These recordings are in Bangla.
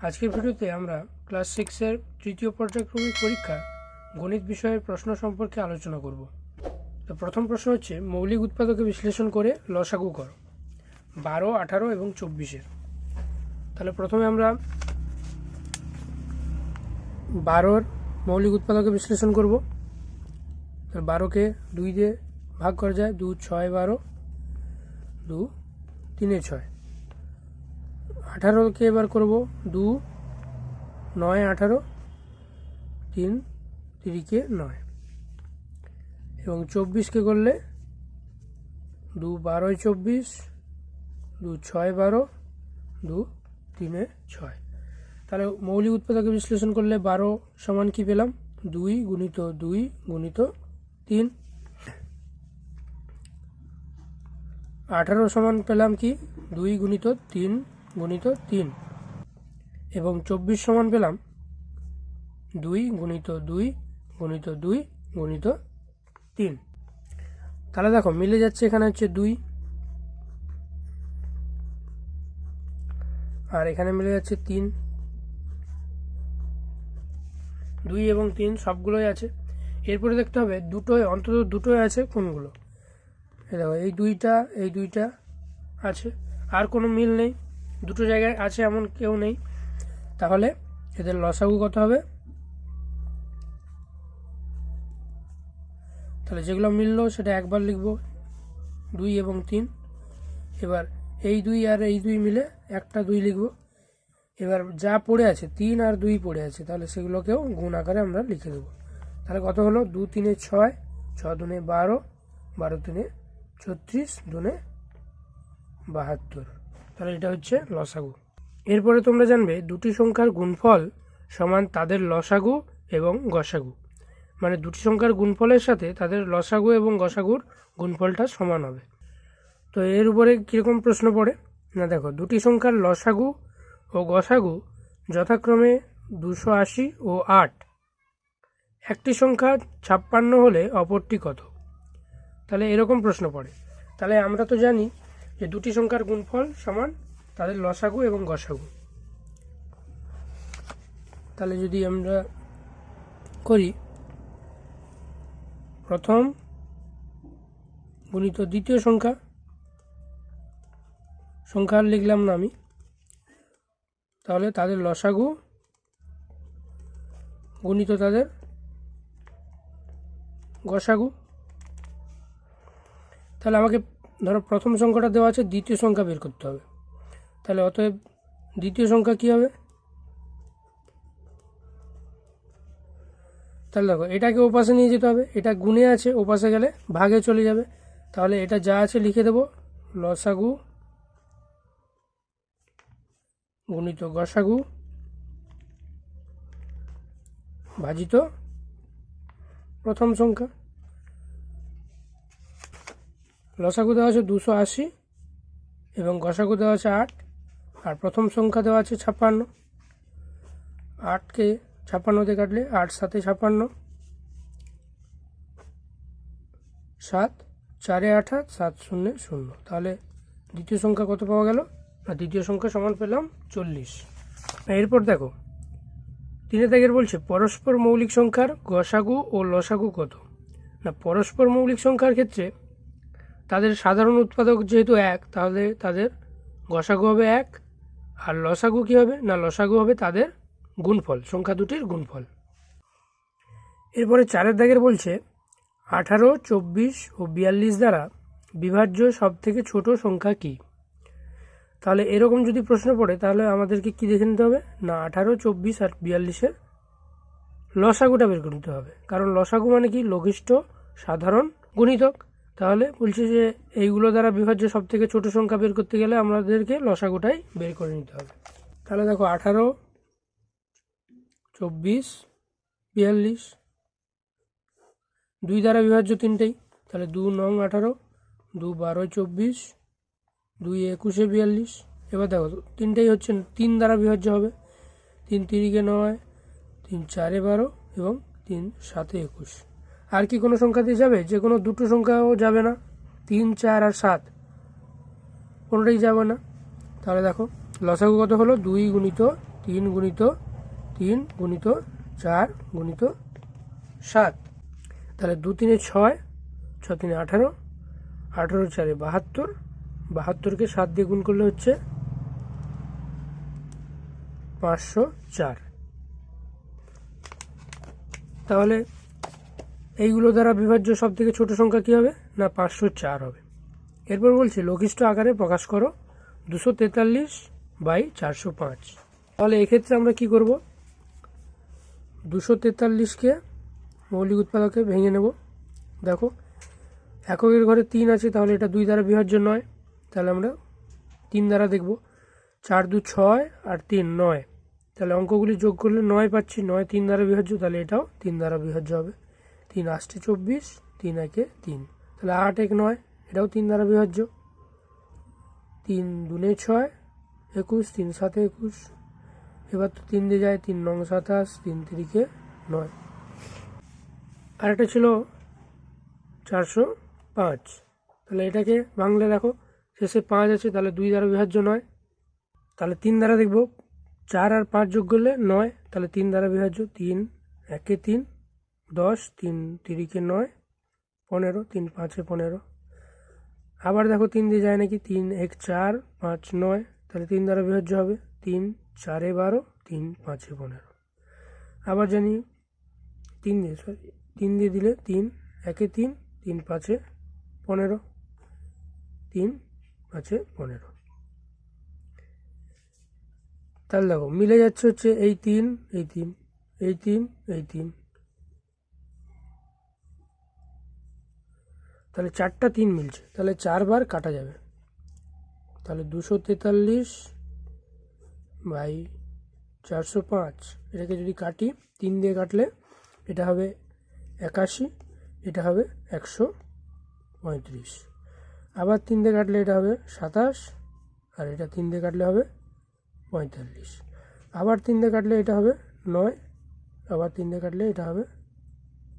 আজকের ভিডিওতে আমরা ক্লাস সিক্সের তৃতীয় পর্যায়ক্রমিক পরীক্ষা গণিত বিষয়ের প্রশ্ন সম্পর্কে আলোচনা করব। তো প্রথম প্রশ্ন হচ্ছে, মৌলিক উৎপাদকে বিশ্লেষণ করে লসাগু করো। বারো, আঠারো এবং চব্বিশের তাহলে প্রথমে আমরা বারোর মৌলিক উৎপাদকে বিশ্লেষণ করব। তাহলে বারোকে দুই দিয়ে ভাগ করা যায়, দু, ছয়, বারো, দু, তিনে ছয়। আঠারোকে এবার করব? দু, নয়, আঠারো, তিন, তিরিকে নয়। এবং চব্বিশকে করলে দু বারোয় চব্বিশ, দু ছয় বারো, দু তিনে ছয়। তাহলে মৌলিক উৎপাদকে বিশ্লেষণ করলে বারো সমান কি পেলাম? দুই গুণিত দুই গুণিত তিন। আঠারো সমান পেলাম কি? দুই গুণিত তিন গুণিত তিন। এবং চব্বিশ সমান পেলাম দুই গুণিত দুই গুণিত দুই গুণিত তিন। তাহলে দেখো, মিলে যাচ্ছে এখানে হচ্ছে দুই। আর এখানে মিলে যাচ্ছে তিন। দুই এবং তিন সবগুলোই আছে। এরপরে দেখতে হবে দুটোই অন্তত দুটোই আছে কোনগুলো? দেখো, এই দুইটা এই দুইটা আছে। আর কোনো মিল নেই। দুটো জায়গায় আছে এমন কেউ নেই। তাহলে এদের লসাগু কত হবে? তাহলে যেগুলো মিললো সেটা একবার লিখব। দুই এবং তিন। এবার এই দুই আর এই দুই মিলে একটা দুই লিখব। এবার যা পড়ে আছে, তিন আর দুই পড়ে আছে, তাহলে সেগুলোকেও গুণ আকারে আমরা লিখে দেবো। তাহলে কত হলো? দু তিনে ছয়, ছ দুনে বারো বারো তিনে ছত্রিশ, দুনে বাহাত্তর। তাহলে এটা হচ্ছে লসাগু। এরপরে তোমরা জানবে দুটি সংখ্যার গুণফল সমান তাদের লসাগু এবং গসাগু। মানে দুটি সংখ্যার গুণফলের সাথে তাদের লসাগু এবং গসাগুর গুণফলটা সমান হবে। তো এর উপরে কীরকম প্রশ্ন পড়ে? না, দেখো, দুটি সংখ্যার লসাগু ও গসাগু যথাক্রমে দুশো আশি ও আট। একটি সংখ্যা ছাপ্পান্ন হলে অপরটি কত? তাহলে এরকম প্রশ্ন পড়ে। তাহলে আমরা তো জানি যে দুটি সংখ্যার গুণফল সমান তাদের লসাগু এবং গসাগু। তাহলে যদি আমরা করি, প্রথম গুণিত দ্বিতীয় সংখ্যা সংখ্যা লিখলাম না আমি, তাহলে তাদের লসাগু গুণিত তাদের গসাগু। তাহলে আমাকে ধরো প্রথম সংখ্যাটা দেওয়া আছে, দ্বিতীয় সংখ্যা বের করতে হবে। তাহলে অতএব দ্বিতীয় সংখ্যা কী হবে? তাহলে দেখো, এটাকে ওপাশে নিয়ে যেতে হবে, এটা গুণে আছে, ওপাশে গেলে ভাগে চলে যাবে। তাহলে এটা যা আছে লিখে দেব, লসাগু গুণিত গসাগু ভাজিত প্রথম সংখ্যা। লসাগু দেওয়া আছে দুশো আশি এবং গসাগু দেওয়া আছে আট, আর প্রথম সংখ্যা দেওয়া আছে ছাপ্পান্ন। আটকে ছাপ্পান্নতে কাটলে আট, সাতে ছাপ্পান্ন। সাত, চারে আঠাশ সাত শূন্য শূন্য। তাহলে দ্বিতীয় সংখ্যা কত পাওয়া গেল? না, দ্বিতীয় সংখ্যা সমান পেলাম চল্লিশ। এরপর দেখো, তিনে দাগের বলছে, পরস্পর মৌলিক সংখ্যার গসাগু ও লসাগু কত? না, পরস্পর মৌলিক সংখ্যার ক্ষেত্রে তাদের সাধারণ উৎপাদক যেহেতু এক, তাহলে তাদের গসাগু হবে এক, আর লসাগু কী হবে? না, লসাগু হবে তাদের গুণফল, সংখ্যা দুটির গুণফল। এরপরে চারের দাগের বলছে, আঠারো, চব্বিশ ও বিয়াল্লিশ দ্বারা বিভাজ্য সব থেকে ছোট সংখ্যা কী? তাহলে এরকম যদি প্রশ্ন পড়ে, তাহলে আমাদেরকে কি দেখে নিতে হবে? না, আঠারো, চব্বিশ আর বিয়াল্লিশের লসাগুটা বের নিতে হবে। কারণ লসাগু মানে কি? লঘিষ্ঠ, সাধারণ, গুণিতক। তাহলে বলছে যে এইগুলো দ্বারা বিভাজ্য সব থেকে ছোট সংখ্যা বের করতে গেলে আমাদেরকে লসাগুটাই বের করে নিতে হবে। তাহলে দেখো আঠারো, চব্বিশ, বিয়াল্লিশ, দুই দ্বারা বিভাজ্য তিনটেই। তাহলে দু নং আঠারো, দু বারো চব্বিশ, দুই একুশে বিয়াল্লিশ। এবার দেখো তিনটেই হচ্ছে তিন দ্বারা বিভাজ্য হবে। তিন তিরিকে নয়, তিন চারে বারো এবং তিন সাতে একুশ। আর কি কোনো সংখ্যা দিয়ে যাবে? যে কোনো দুটো সংখ্যাও যাবে না। তিন, চার আর সাত। কোনোটাই যাবে না। তাহলে দেখো, লসাগু কত হলো? দুই গুণিত তিন গুণিত তিন গুণিত চার গুণিত সাত। তাহলে দু তিনে ছয়, ছ তিনে আঠারো আঠারো চারে বাহাত্তর। বাহাত্তরকে সাত দিয়ে গুণ করলে হচ্ছে পাঁচশো চার। তাহলে এইগুলো দ্বারা বিভাজ্য সব থেকে ছোটো সংখ্যা কী হবে? না, পাঁচশো চার হবে। এরপর বলছে, লঘিষ্ঠ আকারে প্রকাশ করো। দুশো তেতাল্লিশ বাই চারশো পাঁচ। তাহলে এক্ষেত্রে আমরা কি করব? দুশো তেতাল্লিশকে মৌলিক উৎপাদকে ভেঙে নেব। দেখো, এককের ঘরে তিন আছে, তাহলে এটা দুই দ্বারা বিভাজ্য নয়। তাহলে আমরা তিন দ্বারা দেখব। চার দু ছয় আর তিন নয়। তাহলে অঙ্কগুলি যোগ করলে নয় পাচ্ছি, নয় তিন দ্বারা বিভাজ্য, তাহলে এটাও তিন দ্বারা বিভাজ্য হবে। তিন আষ্টে চব্বিশ, তিন একে তিন। তাহলে আট এক নয়, এটাও তিন দ্বারা বিভাজ্য। তিন দুনে ছয়, একুশ, তিন সাতে একুশ। এবার তো তিন দিয়ে যায়, তিন নং সাতাশ, তিন তিরিকে নয়। আরেকটা ছিল চারশো পাঁচ। তাহলে এটাকে বাংলা দেখো, শেষে পাঁচ আছে, তাহলে দুই দ্বারা বিভাজ্য নয়। তাহলে তিন দ্বারা দেখব, চার আর পাঁচ যোগ করলে নয়, তাহলে তিন দ্বারা বিভাজ্য, তিন, একে তিন। দশ, তিন, তিরিকে নয়, পনেরো, তিন, পাঁচে পনেরো। আবার দেখো তিন দিয়ে যায় নাকি তিন, এক, চার, পাঁচ, নয়। তাহলে তিন দ্বারা বিভাজ্য হবে। তিন, চারে বারো, তিন, পাঁচে পনেরো। আবার জানি তিন দিয়ে সরি তিন দিয়ে দিলে তিন, একে তিন তিন, পাঁচে পনেরো, তিন, পাঁচে পনেরো। তাহলে দেখো, মিলে যাচ্ছে হচ্ছে এই তিন এই তিন এই তিন এই তিন। তাহলে চারটা তিন মিলছে, তাহলে চারবার কাটা যাবে। তাহলে দুশো তেতাল্লিশ বাই চারশো পাঁচ, এটাকে যদি কাটি, তিন দিয়ে কাটলে এটা হবে একাশি, এটা হবে একশো পঁয়ত্রিশ। আবার তিন দিয়ে কাটলে এটা হবে সাতাশ, আর এটা তিন দিয়ে কাটলে হবে পঁয়তাল্লিশ। আবার তিন দিয়ে কাটলে এটা হবে নয়, আবার তিন দিয়ে কাটলে এটা হবে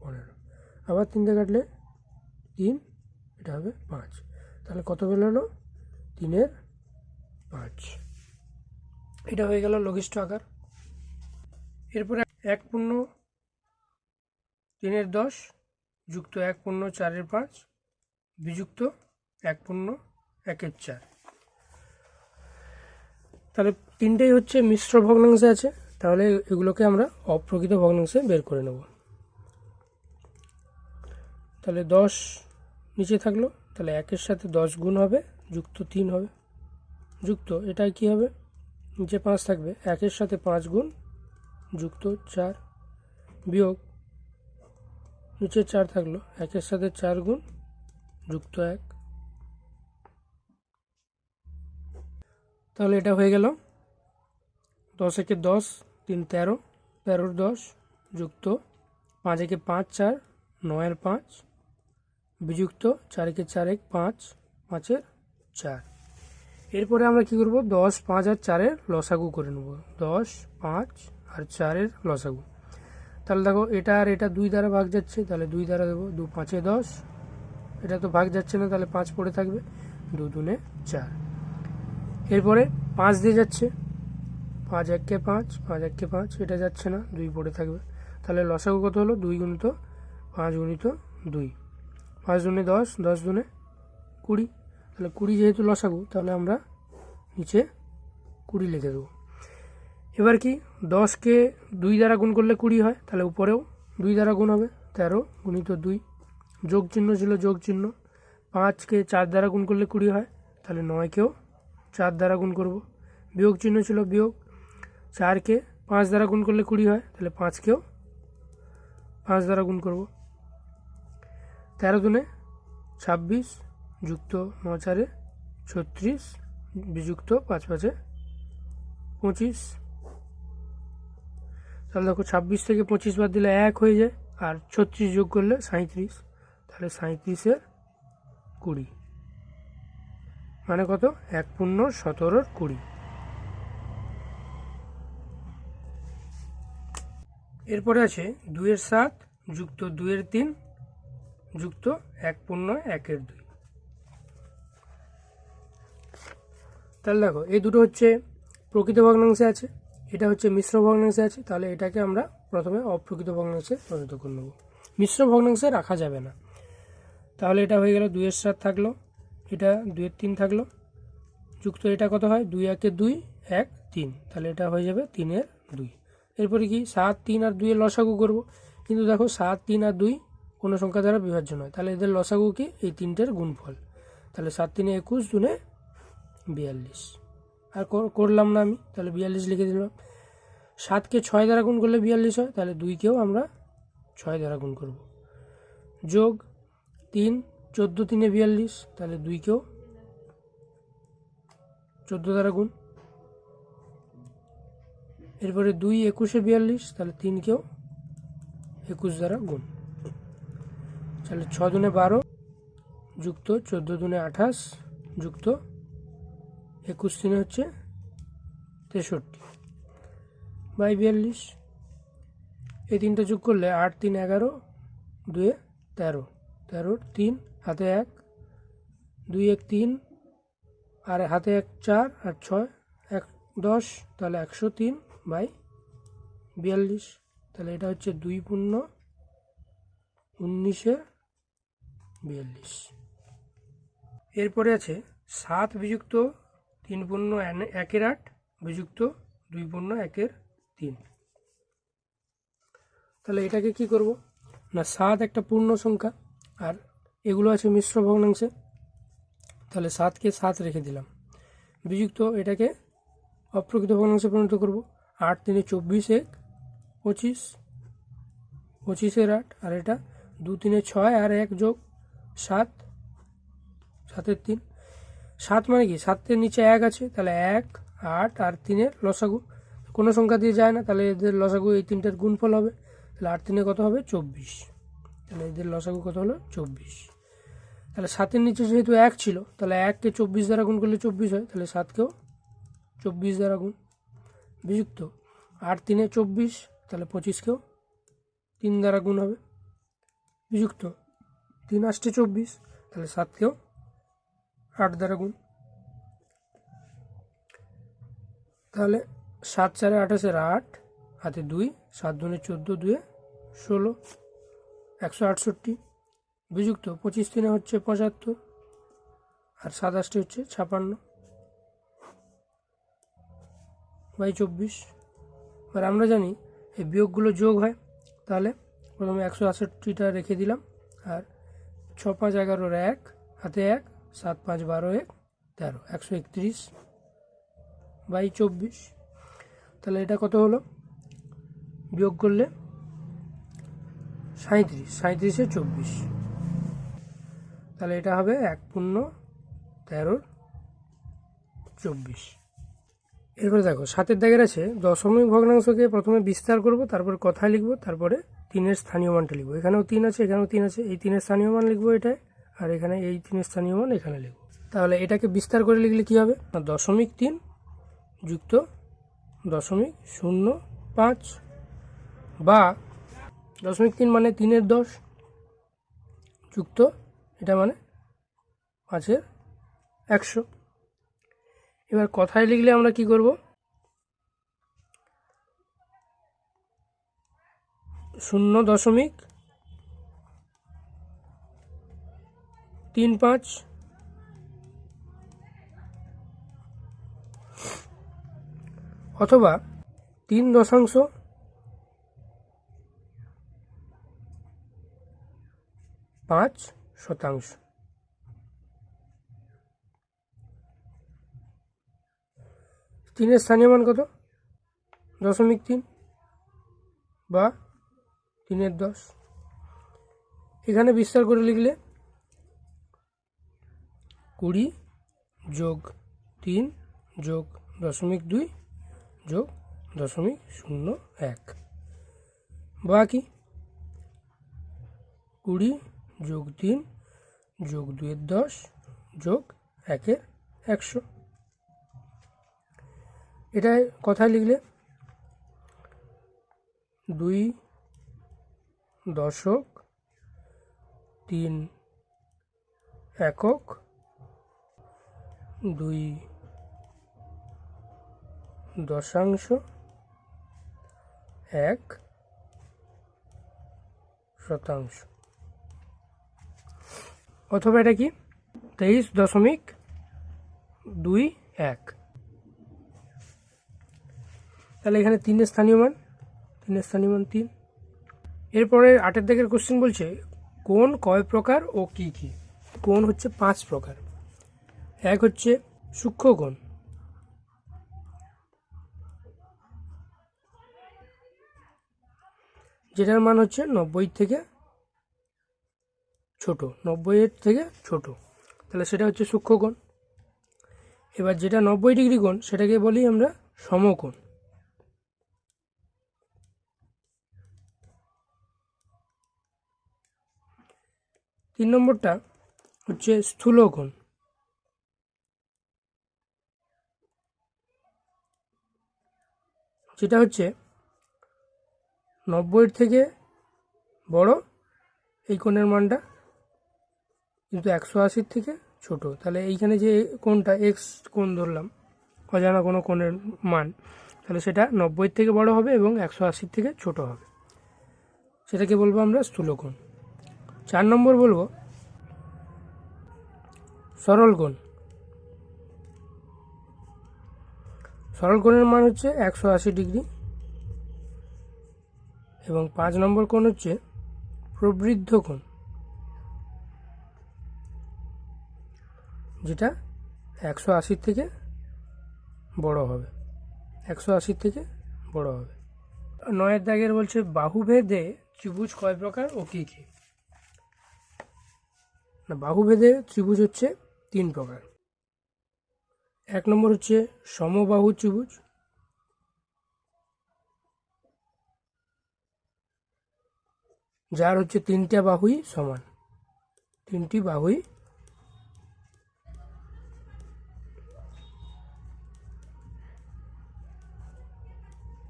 পনেরো। আবার তিন দিয়ে কাটলে তিন, এটা হবে পাঁচ। তাহলে কত বেরোলো তিনের পাঁচ। এটা হয়ে গেল লঘিষ্ঠ আকার। এরপরে এক পূর্ণ, তিনের দশ, যুক্ত এক পূর্ণ, চারের পাঁচ, বিযুক্ত এক পূর্ণ, একের চার। তাহলে তিনটেই হচ্ছে মিশ্র ভগ্নাংশে আছে। তাহলে এগুলোকে আমরা অপ্রকৃত ভগ্নাংশে বের করে নেব। তাহলে দশ নিচে থাকল, তাহলে একের সাথে দশ গুণ হবে, যুক্ত তিন হবে। যুক্ত এটা কি হবে? নিচে পাঁচ থাকবে, একের সাথে পাঁচ গুণ, যুক্ত চার। বিয়োগ, নিচে চার থাকল, একের সাথে চার গুণ, যুক্ত এক। তাহলে এটা হয়ে গেল। দশ একে দশ, তিন তেরো, তেরোর দশ, যুক্ত পাঁচ একে পাঁচ, চার, নয়ের পাঁচ। বিযুক্ত চার একে চার এক পাঁচ, পাঁচের চার। এরপরে আমরা কি করব? দশ, পাঁচ আর চারের লসাগু করে নেব। দশ, পাঁচ আর চারের লসাগু। তাহলে দেখো, এটা আর এটা দুই দ্বারা ভাগ যাচ্ছে, তাহলে দুই দ্বারা দেবো, দু পাঁচে দশ। এটা তো ভাগ যাচ্ছে না, তাহলে পাঁচ পড়ে থাকবে, দু দুনে চার। এরপরে পাঁচ দিয়ে যাচ্ছে। পাঁচ এককে পাঁচ পাঁচ এককে পাঁচ, এটা যাচ্ছে না, দুই পড়ে থাকবে। তাহলে লসাগু কত হলো? দুই গুণিত পাঁচ গুণিত দুই। পাঁচ দুনে দশ দশ দুনে কুড়ি। তাহলে কুড়ি যেহেতু লসাগু, তাহলে আমরা নিচে কুড়ি লিখে দেবো। এবার কি, দশকে দুই দ্বারা গুণ করলে কুড়ি হয়, তাহলে উপরেও দুই দ্বারা গুণ হবে, তেরো গুণিত দুই। যোগ চিহ্ন ছিল যোগ চিহ্ন। পাঁচকে চার দ্বারা গুণ করলে কুড়ি হয়, তাহলে নয়কেও চার দ্বারা গুণ করব। বিয়োগ চিহ্ন ছিল বিয়োগ। চারকে পাঁচ দ্বারা গুণ করলে কুড়ি হয়, তাহলে পাঁচকেও পাঁচ দ্বারা গুণ করব। তেরো দুনে ছাব্বিশ যুক্ত ন চারে ছত্রিশ বিযুক্ত পাঁচ পাঁচে, পঁচিশ। তাহলে দেখো ছাব্বিশ থেকে পঁচিশ বাদ দিলে এক হয়ে যায়, আর ছত্রিশ যোগ করলে সাঁত্রিশ তাহলে সাঁত্রিশের কুড়ি। মানে কত? এক পূর্ণ সতেরোর কুড়ি। এরপরে আছে দুইয়ের সাত যুক্ত দুইয়ের তিন যুক্ত এক পূর্ণ একের দুই। তাহলে দেখো, এই দুটো হচ্ছে প্রকৃত ভগ্নাংশে আছে, এটা হচ্ছে মিশ্র ভগ্নাংশে আছে, তাহলে এটাকে আমরা প্রথমে অপ্রকৃত ভগ্নাংশে পরিণত করে নেব। মিশ্র ভগ্নাংশে রাখা যাবে না। তাহলে এটা হয়ে গেল দুইয়ের সাত থাকল, এটা দুইয়ের তিন থাকল, যুক্ত এটা কত হয়? দুই একে দুই, এক, তিন। তাহলে এটা হয়ে যাবে তিনের দুই। এরপরে কি? সাত, তিন আর দুইয়ের লসাগু করব। কিন্তু দেখো, সাত, তিন আর দুই কোনো সংখ্যা দ্বারা বিভাজ্য নয়। তাহলে এদের লসাগু কি? এই তিনটের গুণফল। তাহলে সাত তিনে একুশ দুনে বিয়াল্লিশ। আর করলাম না আমি। তাহলে বিয়াল্লিশ লিখে দিলাম। সাতকে ছয় দ্বারা গুণ করলে বিয়াল্লিশ হয়। তাহলে দুইকেও আমরা ছয় দ্বারা গুণ করব। যোগ তিন, চোদ্দ তিনে বিয়াল্লিশ। তাহলে দুইকেও চোদ্দ দ্বারা গুণ। এরপরে দুই একুশে বিয়াল্লিশ। তাহলে তিনকেও একুশ দ্বারা গুণ। তাহলে ছ দুনে বারো যুক্ত চোদ্দ দুনে আঠাশ যুক্ত একুশ দিনে হচ্ছে তেষট্টি বাই বিয়াল্লিশ। এই তিনটা যোগ করলে আট, তিন, এগারো, দুয়ে তেরো। তেরোর তিন, হাতে এক দুই এক, তিন, আর হাতে এক, চার, আর ছয়, এক, দশ, তাহলে একশো তিন বাই বিয়াল্লিশ। তাহলে এটা হচ্ছে দুই পূর্ণ উনিশে বিয়াল্লিশ। এরপরে আছে সাত বিযুক্ত, তিন পূর্ণ একের আট, বিযুক্ত, দুই পূর্ণ একের তিন। তাহলে এটাকে কি করব? না, সাত একটা পূর্ণ সংখ্যা, আর এগুলো আছে মিশ্র ভগ্নাংশে। তাহলে সাতকে সাত রেখে দিলাম। বিযুক্ত এটাকে অপ্রকৃত ভগ্নাংশে পরিণত করব। আট তিনে চব্বিশ এক, পঁচিশ, পঁচিশের আট, আর এটা দু তিনে ছয় আর এক যোগ সাত। সাতের তিন। সাত মানে কি? সাতের নিচে এক আছে, তাহলে এক, আট আর তিনের লসাগু। কোনো সংখ্যা দিয়ে যায় না, তাহলে এদের লসাগু এই তিনটের গুণফল হবে। তাহলে আট তিনে কত হবে? চব্বিশ। তাহলে এদের লসাগু কত হলো? চব্বিশ। তাহলে সাতের নিচে যেহেতু এক ছিল, তাহলে এককে চব্বিশ দ্বারা গুণ করলে চব্বিশ হয়, তাহলে সাতকেও চব্বিশ দ্বারা গুণ। বিযুক্ত। আট তিনে চব্বিশ, তাহলে পঁচিশকেও তিন দ্বারা গুণ হবে। বিযুক্ত। তিন আষ্টে চব্বিশ, তাহলে সাতকেও আট দ্বারা গুণ। তাহলে সাত চারে আঠাশের আট, হাতে দুই, সাত দুনে চোদ্দ, দুয়ে ষোলো, একশো আটষট্টি। বিযুক্ত, পঁচিশ তিনে হচ্ছে পঁচাত্তর, আর সাতাশটি হচ্ছে ছাপান্ন। বাই চব্বিশ। এবার আমরা জানি এই বিয়োগগুলো যোগ হয়, তাহলে প্রথমে একশো আটষট্টিটা রেখে দিলাম, আর ছ পাঁচ এগারোর এক, হাতে এক, সাত পাঁচ বারো এক, তেরো, একশো একত্রিশ। বাই চব্বিশ। তাহলে এটা কত হলো? বিয়োগ করলে সাঁত্রিশ সাঁত্রিশে চব্বিশ। তাহলে এটা হবে এক পূর্ণ তেরোর চব্বিশ। এরপরে দেখো, সাতের দাগের আছে, দশমিক ভগ্নাংশকে প্রথমে বিস্তার করব, তারপরে কথা লিখব, তারপরে তিনের স্থানীয় মানটা লিখব। এখানেও তিন আছে, এখানেও তিন আছে, এই তিনের স্থানীয় মান লিখব এটায়, আর এখানে এই তিনের স্থানীয় মান এখানে লিখব। তাহলে এটাকে বিস্তার করে লিখলে কি হবে? দশমিক তিন যুক্ত দশমিক শূন্য পাঁচ বা দশমিক তিন মানে তিনের দশ যুক্ত, এটা মানে পাঁচের একশো। এবার কথায় লিখলে আমরা কি করব? শূন্য দশমিক তিন পাঁচ। অথবা তিন দশাংশ। পাঁচ শতাংশ। তিনের স্থানীয় মান কত? দশমিক তিন বা তিনের দশ। এখানে বিস্তার করে লিখলে কুড়ি যোগ তিন যোগ দশমিক দুই যোগ দশমিক শূন্য এক। বা কি কুড়ি যোগ তিন যোগ দুইয়ের দশ যোগ একের একশো। এটাই কথায় লিখলে দুই দশক, তিন একক, দুই দশাংশ, এক শতাংশ। অথবা এটা কি? তেইশ দশমিক দুই এক। তাহলে এখানে তিনের স্থানীয় মান, তিনের স্থানীয় মান তিন। এরপরে আটের দিকের কোশ্চেন বলছে, কোন কয় প্রকার ও কি কি? কোন হচ্ছে পাঁচ প্রকার। এক হচ্ছে সূক্ষ্ম যেটার মান হচ্ছে নব্বই থেকে ছোট নব্বইয়ের থেকে ছোট। তাহলে সেটা হচ্ছে সূক্ষ্ম কোণ। এবার যেটা নব্বই ডিগ্রি কোণ, সেটাকে বলি আমরা সমকোণ। তিন নম্বরটা হচ্ছে স্থূলকোণ। যেটা হচ্ছে নব্বইয়ের থেকে বড়, এই কোণের মানটা কিন্তু একশো আশির থেকে ছোট। তাহলে এইখানে যে কোণটা এক্স কোণ ধরলাম, অজানা কোনো কোণের মান, তাহলে সেটা নব্বইয়ের থেকে বড় হবে এবং একশো আশির থেকে ছোট হবে। সেটাকে বলব আমরা স্থূলকোণ। চার নম্বর বলব, সরল কোণ। সরল কোণের মান হচ্ছে একশো আশি ডিগ্রি এবং পাঁচ নম্বর কোণ হচ্ছে প্রবৃদ্ধ কোণ, যেটা একশো আশির থেকে বড় হবে। একশো আশির থেকে বড় হবে। নয়ের দাগের বলছে বাহুভেদে ত্রিভুজ কয় প্রকার ও কী কী? না, বাহুভেদে ত্রিভুজ হচ্ছে তিন প্রকার। এক নম্বর হচ্ছে সমবাহু ত্রিভুজ। যার হচ্ছে তিনটা বাহুই সমান। তিনটি বাহুই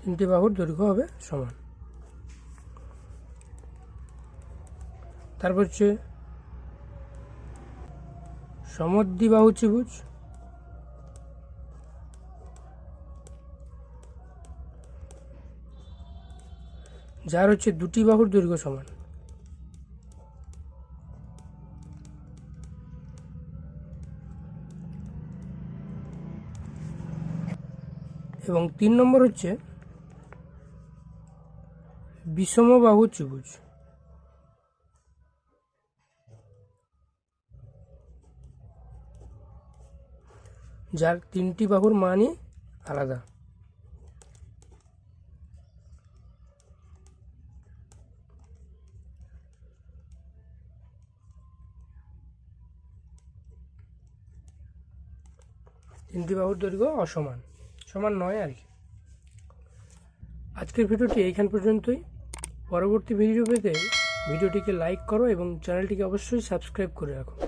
তিনটি বাহুর দৈর্ঘ্য হবে সমান। তারপর হচ্ছে সমদ্বিবাহু ত্রিভুজ যার হচ্ছে দুটি বাহুর দৈর্ঘ্য সমান। এবং তিন নম্বর হচ্ছে বিষমবাহু ত্রিভুজ যার তিনটি বাহুর মানই আলাদা। তিনটি বাহুর দৈর্ঘ্য অসমান, সমান নয় আর কি। আজকের ভিডিওটি এইখান পর্যন্তই। পরবর্তী ভিডিও পেতে ভিডিওটিকে লাইক করো এবং চ্যানেলটিকে অবশ্যই সাবস্ক্রাইব করে রাখো।